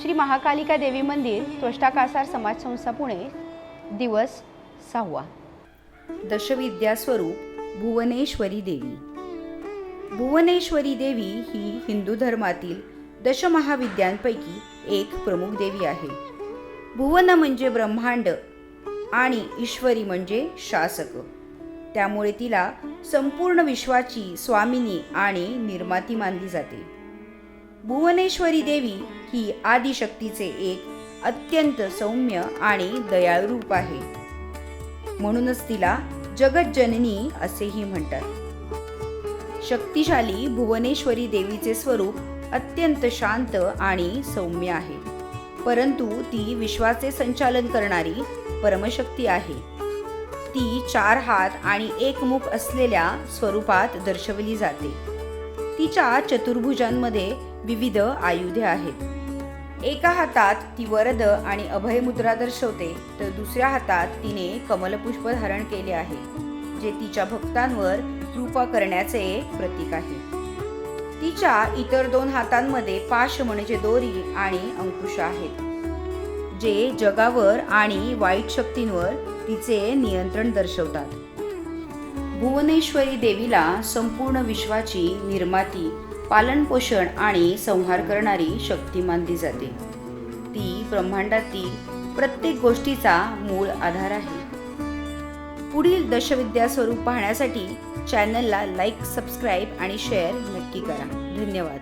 श्री महाकालिका देवी मंदिर त्वष्टा कासार समाज संस्था पुणे दिवस सहावा. दशविद्यास्वरूप भुवनेश्वरी देवी. भुवनेश्वरी देवी ही हिंदू धर्मातील दशमहाविद्यांपैकी एक प्रमुख देवी आहे. भुवन म्हणजे ब्रह्मांड आणि ईश्वरी म्हणजे शासक. त्यामुळे तिला संपूर्ण विश्वाची स्वामिनी आणि निर्माती मानली जाते. भुवनेश्वरी देवी ही आदिशक्तीचे एक अत्यंत सौम्य आणि दयाळू रूप आहे. म्हणूनच तिला जगज्जननी असेही म्हणतात. शक्तिशाली भुवनेश्वरी देवीचे स्वरूप अत्यंत शांत आणि सौम्य आहे. परंतु ती विश्वाचे संचालन करणारी परमशक्ती आहे. ती चार हात आणि एक मुख असलेल्या स्वरूपात दर्शवली जाते. तिच्या चतुर्भुजांमध्ये विविध आयुधे आहेत. एका हातात ती वरद आणि अभयमुद्रा दर्शवते तर दुसऱ्या हातात तिने कमलपुष्प धारण केले आहे जे तिच्या भक्तांवर कृपा करण्याचे प्रतीक आहे. तिच्या इतर दोन हातांमध्ये पाश म्हणजे दोरी आणि अंकुश आहेत जे जगावर आणि वाईट शक्तींवर तिचे नियंत्रण दर्शवतात. भुवनेश्वरी देवीला संपूर्ण विश्वाची निर्माती पालनपोषण आणि संहार करणारी शक्ती मानली जाते. ती ब्रह्मांडातील प्रत्येक गोष्टीचा मूळ आधार आहे. पुढील दशविद्या स्वरूप पाहण्यासाठी चॅनलला लाईक सबस्क्राईब आणि शेअर नक्की करा. धन्यवाद.